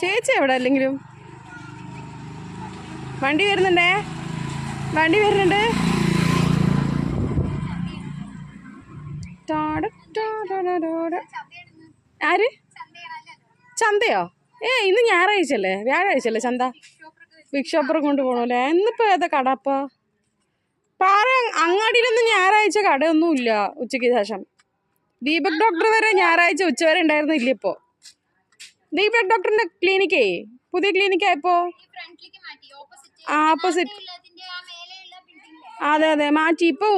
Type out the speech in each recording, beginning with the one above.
ചേച്ചി എവിടെ അല്ലെങ്കിലും? വണ്ടി വരുന്നുണ്ടേ? വണ്ടി വരുന്നുണ്ട്. ആര്? ചന്തയോ? ഏ ഇന്ന് ഞായറാഴ്ച അല്ലേ? വ്യാഴാഴ്ച അല്ലേ ചന്ത? ബിഗ് ഷോപ്പർ കൊണ്ട് പോകണല്ലേ എന്നിപ്പോ ഏതാ കട പാറ അങ്ങാടിയിലൊന്നും ഞായറാഴ്ച കടയൊന്നുമില്ല ഉച്ചയ്ക്ക് ശേഷം. ദീപക് ഡോക്ടർ വരെ ഞായറാഴ്ച ഉച്ച വരെ ഉണ്ടായിരുന്നില്ല ഇപ്പോ. ദീപക് ഡോക്ടറിന്റെ ക്ലിനിക്കേ പുതിയ ക്ലിനിക്കായപ്പോ ഓപ്പോസിറ്റ് അതെ അതെ മാറ്റി. ഇപ്പൊ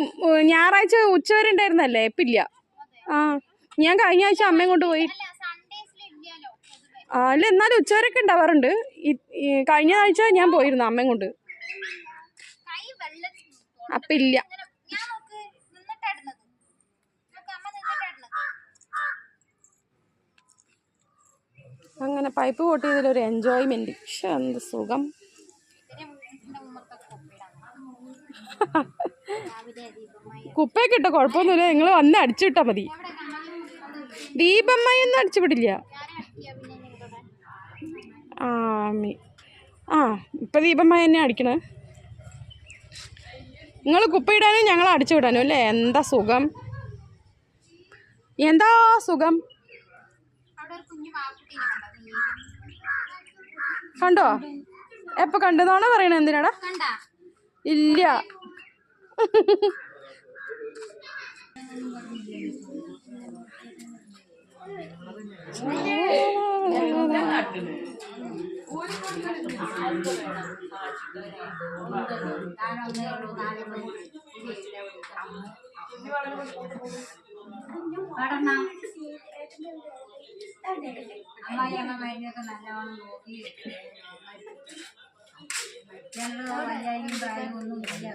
ഞായറാഴ്ച ഉച്ച വരെ ഉണ്ടായിരുന്നല്ലേ? ഇപ്പില്ല ഇല്ല. ആ ഞാൻ കഴിഞ്ഞ ആഴ്ച അമ്മയും കൊണ്ട് പോയി. ആ അല്ല എന്നാലും ഉച്ചവരൊക്കെ ഉണ്ടാവാറുണ്ട്. കഴിഞ്ഞ ആഴ്ച ഞാൻ പോയിരുന്നു അമ്മയും കൊണ്ട്. കൈ വെള്ളത്തിൽ അപ്പൊ ഇല്ല ഇങ്ങനെ ഞാൻ നോക്ക് നിന്നിട്ടാടുന്നത് നോക്ക് അമ്മ നിന്നിട്ടാടുന്നത് അങ്ങനെ പൈപ്പ് പൊട്ടി ഇതിലൊരു എൻജോയ്മെന്റ് പക്ഷെ എന്ത് സുഖം. കുപ്പയൊക്കെ ഇട്ടോ കുഴപ്പമൊന്നുമില്ല. നിങ്ങൾ വന്ന് അടിച്ചുവിട്ടാൽ മതി. ദീപമ്മയൊന്നും ഒന്നും അടിച്ചു വിടില്ല. ഞാനെ അടിക്കുക പിന്നെ നിങ്ങളുടെ ആ ആ ഇപ്പം ദീപമ്മ തന്നെ അടിക്കണേ. നിങ്ങൾ കുപ്പയിടാനും ഞങ്ങൾ അടിച്ചു വിടാനും അല്ലേ? എന്താ സുഖം? എന്താ സുഖം? അവിടെ ഒരു കുഞ്ഞു കണ്ടോ? എപ്പൊ കണ്ടെന്നാണോ പറയണേ? എന്തിനാടാ? ഇല്ല. ഇല്ല അമ്മായി അമ്മമാരിയൊക്കെ നല്ലോണം നോക്കി ഞങ്ങൾ വയ്യായും പ്രായം ഒന്നും ഇല്ല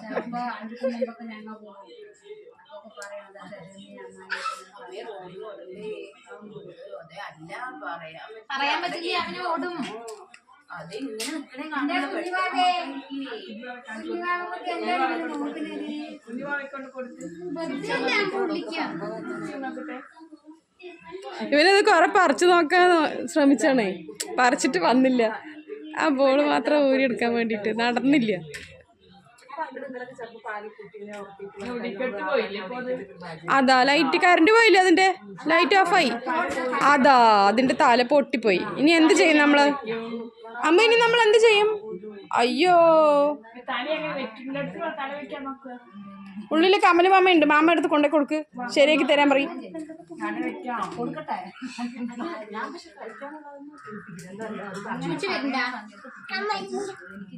ചിലപ്പോ അടുത്ത മുമ്പൊക്കെ ഞങ്ങൾ പോകും അതൊക്കെ പറയണത് പറയാൻ പറ്റില്ല അവന് ഓടും വിളിക്കാം. ഇവനത് കൊറേ പറിച്ചു നോക്കാൻ ശ്രമിച്ചാണേ. പറിച്ചിട്ട് വന്നില്ല. ആ ബോൾ മാത്രം ഊരിയെടുക്കാൻ വേണ്ടിട്ട് നടന്നില്ല. അതാ? ലൈറ്റ് കറണ്ട് പോയില്ല അതിന്റെ? ലൈറ്റ് ഓഫായി അതാ അതിന്റെ തല പൊട്ടിപ്പോയി. ഇനി എന്ത് ചെയ്യും നമ്മൾ? അമ്മ ഇനി നമ്മൾ എന്ത് ചെയ്യും? അയ്യോ. ഉള്ളിൽ കമൽ മാമ ഉണ്ട് മാമ എടുത്ത് കൊണ്ടേ കൊടുക്ക്. ശരിയാക്കി തരാൻ പറയും.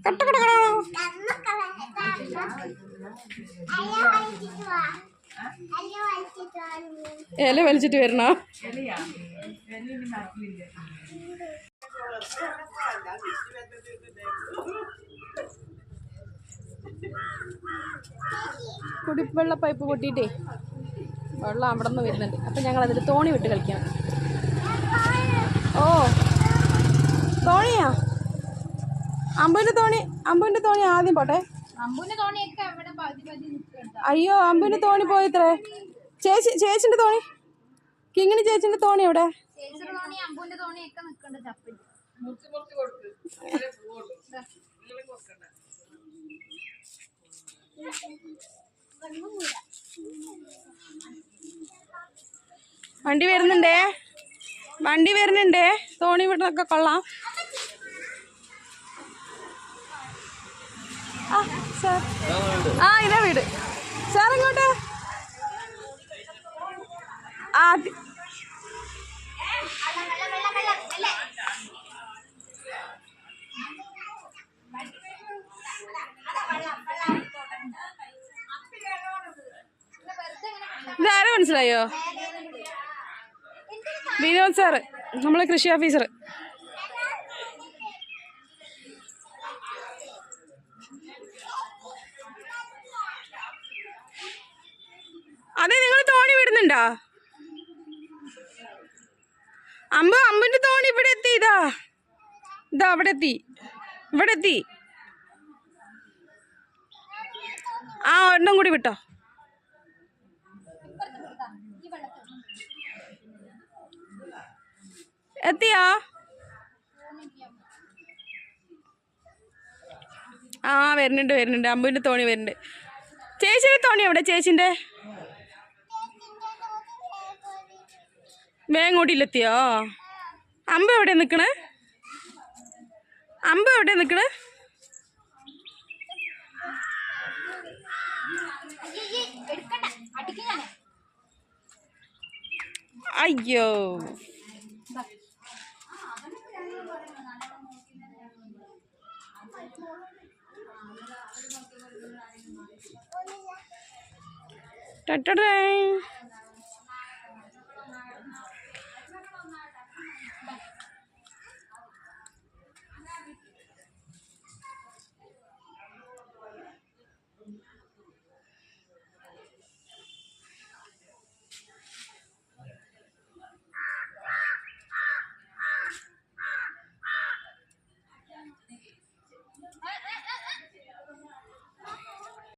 കട്ട കട കട. ഇല വലിച്ചിട്ട് വരണോ? കുടിവെള്ള പൈപ്പ് പൊട്ടിയിട്ടേ വെള്ളം അവിടെ നിന്ന് വരുന്നുണ്ട്. അപ്പം ഞങ്ങൾ അതിൽ തോണി വിട്ട് കളിക്കാം. ഓ തോണിയാ? അമ്പുവിന്റെ തോണി അമ്പുവിന്റെ തോണി ആദ്യം പോട്ടെ. അയ്യോ അമ്പുന് തോണി പോയിത്രേ. ചേച്ചി ചേച്ചിന്റെ തോണി? കിങ്ങിണി ചേച്ചിന്റെ തോണി എവിടെ? വണ്ടി വരുന്നുണ്ടേ? വണ്ടി വരുന്നുണ്ടേ? തോണി വിടണൊക്കെ കൊള്ളാം. ആ സാർ? ആ ഇതാ വീട്. സാർ ഇങ്ങോട്ട് ആ ഇതാരെ മനസ്സിലായോ? വിനോദ് സാറ് നമ്മളെ കൃഷി ഓഫീസർ അതെ നിങ്ങൾ തോണി വിടുന്നുണ്ടോ അമ്പ അമ്പിന്റെ തോണി ഇവിടെ എത്തി ഇതാ. ഇതാ അവിടെ എത്തി. ഇവിടെ എത്തി. ആ ഒരെണ്ണം കൂടി വിട്ടോ. എത്തിയോ? ആ വരുന്നുണ്ട് വരുന്നുണ്ട്. അമ്പുവിന്റെ തോണി വരുന്നുണ്ട്. ചേച്ചിയുടെ തോണി എവിടെ? ചേച്ചിന്റെ വേഗം കൂട്ടിയിലെത്തിയോ അമ്പ എവിടെ നിൽക്കണേ അമ്പ എവിടെ നിൽക്കണേ അയ്യോ. ടട്ടടേ.